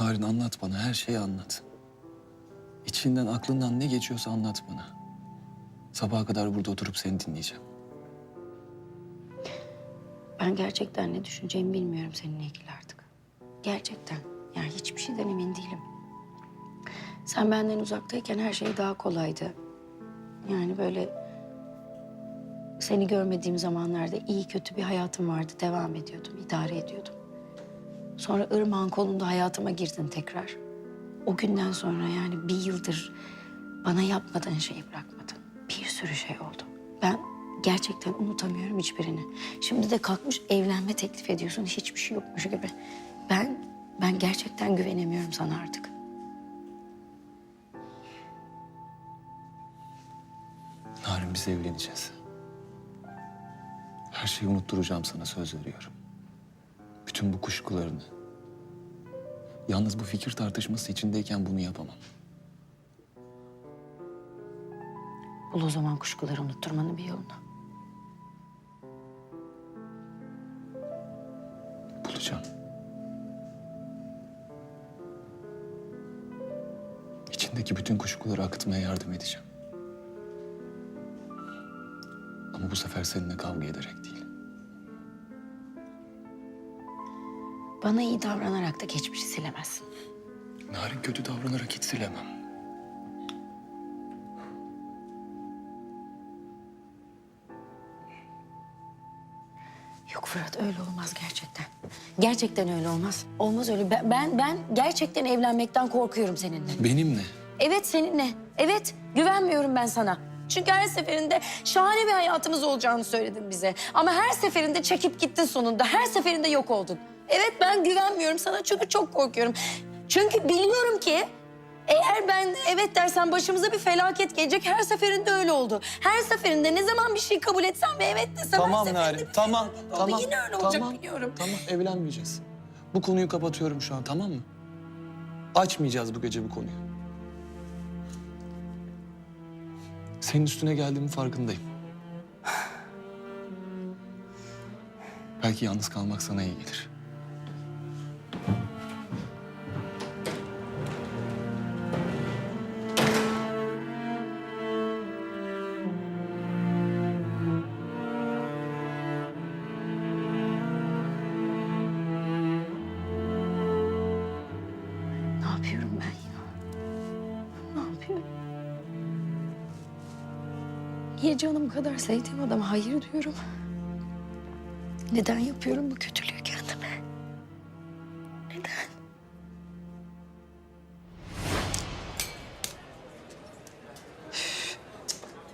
Narin anlat bana, her şeyi anlat. İçinden, aklından ne geçiyorsa anlat bana. Sabaha kadar burada oturup seni dinleyeceğim. Ben gerçekten ne düşüneceğimi bilmiyorum seninle ilgili artık. Gerçekten. Yani hiçbir şeyden emin değilim. Sen benden uzaktayken her şey daha kolaydı. Yani böyle seni görmediğim zamanlarda iyi kötü bir hayatım vardı. Devam ediyordum, idare ediyordum. Sonra Irmak'ın kolunda hayatıma girdin tekrar. O günden sonra yani bir yıldır bana yapmadığın şeyi bırakmadın. Bir sürü şey oldu. Ben gerçekten unutamıyorum hiçbirini. Şimdi de kalkmış evlenme teklif ediyorsun hiçbir şey yokmuş gibi. Ben ben gerçekten güvenemiyorum sana artık. Narin biz evleneceğiz. Her şeyi unutturacağım sana söz veriyorum. Bütün bu kuşkularını. Yalnız bu fikir tartışması içindeyken bunu yapamam. Bul o zaman kuşkuları unutturmanın bir yolunu. Bulacağım. İçindeki bütün kuşkuları akıtmaya yardım edeceğim. Ama bu sefer seninle kavga ederek değil. Bana iyi davranarak da geçmişi silemezsin. Narin kötü davranarak hiç silemem. Yok Fırat öyle olmaz gerçekten. Gerçekten öyle olmaz. Olmaz öyle. Ben ben, ben gerçekten evlenmekten korkuyorum seninle. Benimle. Evet seninle. Evet güvenmiyorum ben sana. Çünkü her seferinde şahane bir hayatımız olacağını söyledin bize. Ama her seferinde çekip gittin sonunda. Her seferinde yok oldun. Evet ben güvenmiyorum sana çünkü çok korkuyorum. Çünkü biliyorum ki eğer ben evet dersen başımıza bir felaket gelecek. Her seferinde öyle oldu. Her seferinde ne zaman bir şey kabul etsem ve evet desem Tamam her seferinde Narin, bir tamam, felaket oldu. tamam. Yine öyle olacak tamam, biliyorum. Tamam, evlenmeyeceğiz. Bu konuyu kapatıyorum şu an, tamam mı? Açmayacağız bu gece bu konuyu. Senin üstüne geldiğimin farkındayım. Belki yalnız kalmak sana iyi gelir. Niye canım kadar sevdiğim adama hayır diyorum? Neden yapıyorum bu kötülüğü kendime? Neden?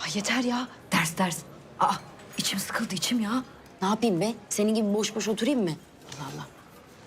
Ay yeter ya. Ders ders. Aa içim sıkıldı içim ya. Ne yapayım be? Senin gibi boş boş oturayım mı? Allah Allah.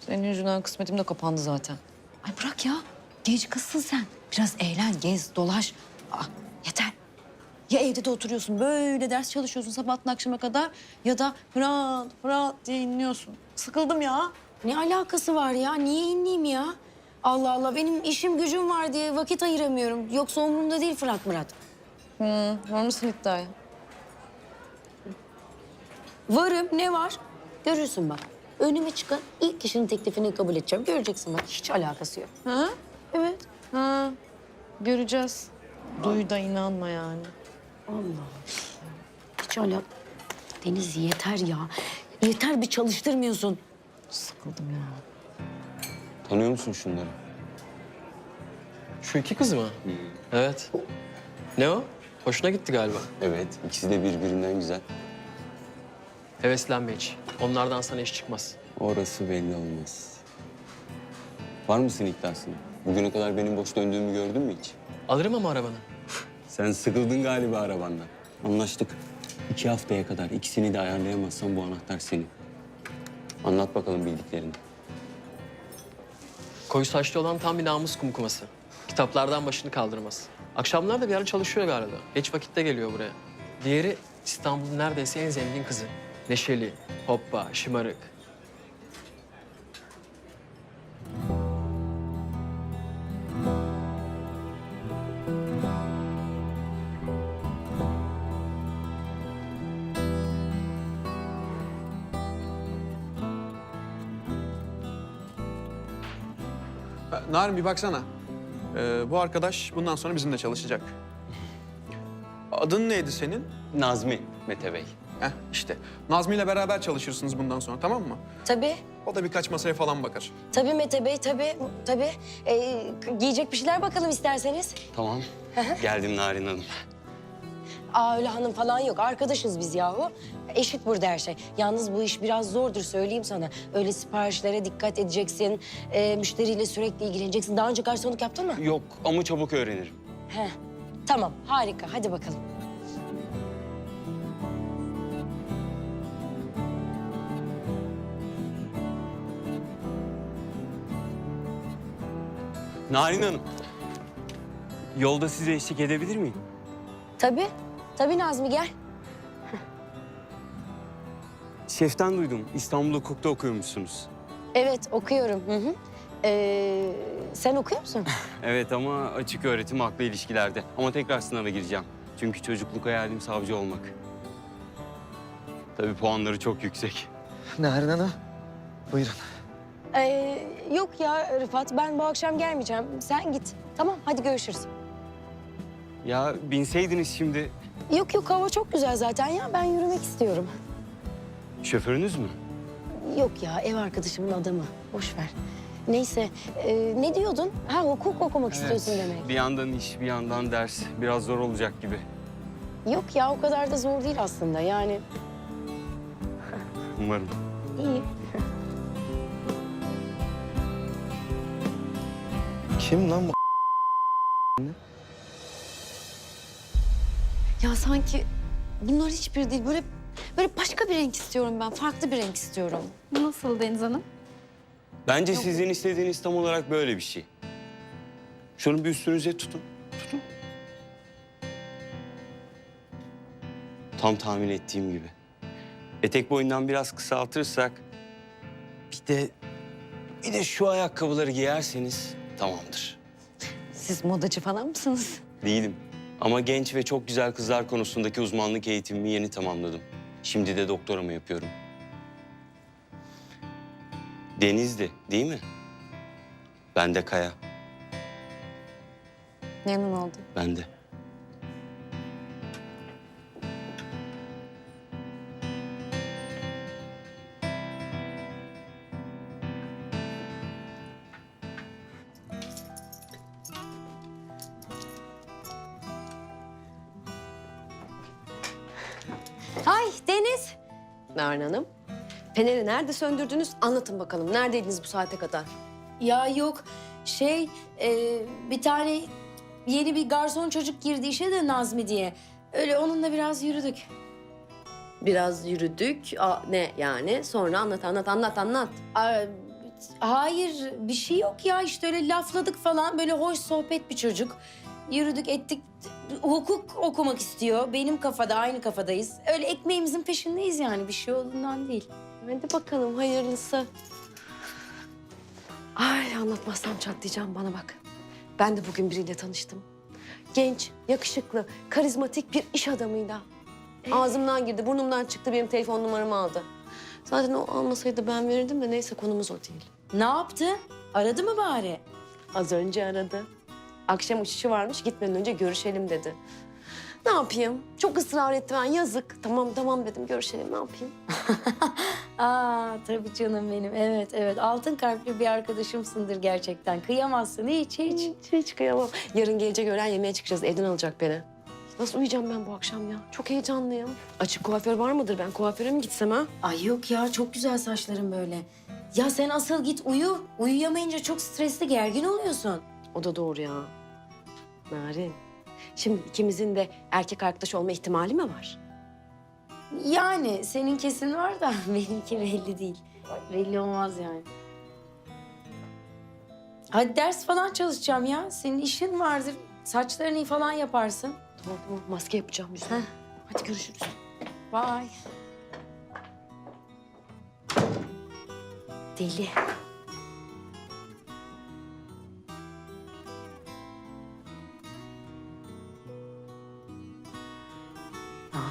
Senin yüzünden kısmetim de kapandı zaten. Ay bırak ya. Genç kızsın sen. Biraz eğlen, gez, dolaş. Aa. Ya evde de oturuyorsun böyle ders çalışıyorsun sabahtan akşama kadar ya da Fırat Fırat diye inliyorsun. Sıkıldım ya. Ne alakası var ya? Niye inleyeyim ya? Allah Allah benim işim gücüm var diye vakit ayıramıyorum. Yoksa umurumda değil Fırat Murat. Hı, var mısın iddiaya? Varım ne var? Görürsün bak. Önüme çıkan ilk kişinin teklifini kabul edeceğim. Göreceksin bak hiç alakası yok. Ha? Evet. Ha. Göreceğiz. Duy da inanma yani. Allah. Hiç alak... Deniz yeter ya. Yeter bir çalıştırmıyorsun. Sıkıldım ya. Tanıyor musun şunları? Şu iki kız mı? Evet. Ne o? Hoşuna gitti galiba. Evet, ikisi de birbirinden güzel. Heveslenme hiç. Onlardan sana iş çıkmaz. Orası belli olmaz. Var mısın iddiasına? Bugüne kadar benim boş döndüğümü gördün mü hiç? Alırım ama arabanı. Sen sıkıldın galiba arabandan. Anlaştık. İki haftaya kadar ikisini de ayarlayamazsan bu anahtar senin. Anlat bakalım bildiklerini. Koyu saçlı olan tam bir namus kumkuması. Kitaplardan başını kaldırmaz. Akşamlar da bir ara çalışıyor galiba. Geç vakitte geliyor buraya. Diğeri İstanbul'un neredeyse en zengin kızı. Neşeli, hoppa, şımarık. Narin bir baksana. Ee, bu arkadaş bundan sonra bizimle çalışacak. Adın neydi senin? Nazmi Mete Bey. Heh işte. Nazmi ile beraber çalışırsınız bundan sonra tamam mı? Tabii, O da birkaç masaya falan bakar. tabii Mete Bey, tabii, tabii. Ee, giyecek bir şeyler bakalım isterseniz. Tamam. Geldim Narin Hanım. Aa öyle hanım falan yok, arkadaşız biz yahu. Eşit burada her şey. Yalnız bu iş biraz zordur söyleyeyim sana. Öyle siparişlere dikkat edeceksin, ee, müşteriyle sürekli ilgileneceksin. Daha önce garsonluk yaptın mı? Yok ama çabuk öğrenirim. Heh. Tamam, harika. Hadi bakalım. Narin Hanım. Yolda size eşlik edebilir miyim? Tabii, tabii Nazmi gel. Şeften duydum. İstanbul Hukuk'ta okuyormuşsunuz. Evet, okuyorum. Hı hı. Ee, sen okuyor musun? Evet ama açık öğretim haklı ilişkilerde. Ama tekrar sınava gireceğim. Çünkü çocukluk hayalim savcı olmak. Tabii puanları çok yüksek. Narin Hanım, buyurun. Ee, yok ya Rıfat, ben bu akşam gelmeyeceğim. Sen git. Tamam, hadi görüşürüz. Ya binseydiniz şimdi. Yok yok, hava çok güzel zaten ya. Ben yürümek istiyorum. Şoförünüz mü? Yok ya, ev arkadaşımın adamı. Boş ver. Neyse, ee, ne diyordun? Ha, hukuk okumak istiyorsun demek. Bir yandan iş, bir yandan ders. Biraz zor olacak gibi. Yok ya, o kadar da zor değil aslında. Yani Umarım. iyi. Kim lan bu? Ya sanki bunlar hiçbir değil. Böyle böyle başka bir renk istiyorum ben. Farklı bir renk istiyorum. Nasıl Deniz Hanım? Bence sizin istediğiniz tam olarak böyle bir şey. Şunu bir üstünüze tutun. Tutun. Tam tahmin ettiğim gibi. Etek boyundan biraz kısaltırsak... Bir de... Bir de şu ayakkabıları giyerseniz tamamdır. Siz modacı falan mısınız? Değilim. Ama genç ve çok güzel kızlar konusundaki uzmanlık eğitimimi yeni tamamladım. Şimdi de doktoramı yapıyorum. Denizli, değil mi? Ben de Kaya, Memnun oldum. ben de. Narin Hanım. Feneri nerede söndürdünüz? Anlatın bakalım. Neredeydiniz bu saate kadar? Ya yok şey e, bir tane yeni bir garson çocuk girdi işe de Nazmi diye. Öyle onunla biraz yürüdük. Biraz yürüdük. Aa, ne yani? Sonra anlat, anlat, anlat, anlat. Aa, hayır bir şey yok ya işte öyle lafladık falan böyle hoş sohbet bir çocuk. Yürüdük ettik hukuk okumak istiyor. Benim kafada aynı kafadayız. Öyle ekmeğimizin peşindeyiz yani bir şey olduğundan değil. Hadi bakalım hayırlısı. Ay anlatmazsam çatlayacağım bana bak. Ben de bugün biriyle tanıştım. Genç, yakışıklı, karizmatik bir iş adamıyla. Ağzımdan girdi, burnumdan çıktı benim telefon numaramı aldı. Zaten o almasaydı ben verirdim de neyse konumuz o değil. Ne yaptı? Aradı mı bari? Az önce aradı. Akşam uçuşu varmış gitmeden önce görüşelim dedi. Ne yapayım? Çok ısrar etti ben yazık. Tamam tamam dedim görüşelim ne yapayım? Aa tabii canım benim. Evet evet altın kalpli bir arkadaşımsındır gerçekten. Kıyamazsın hiç hiç. Hiç, hiç kıyamam. Yarın gelecek öğlen yemeğe çıkacağız. Evden alacak beni. Nasıl uyuyacağım ben bu akşam ya? Çok heyecanlıyım. Açık kuaför var mıdır? Ben kuaföre mi gitsem ha? Ay yok ya çok güzel saçların böyle. Ya sen asıl git uyu. Uyuyamayınca çok stresli gergin oluyorsun. O da doğru ya. Narin. Şimdi ikimizin de erkek arkadaş olma ihtimali mi var? Yani senin kesin var da benimki belli değil. Belli olmaz yani. Hadi ders falan çalışacağım ya. Senin işin vardır. Saçlarını falan yaparsın. Tamam tamam maske yapacağım yüzüme. Hadi görüşürüz. Bye. Deli.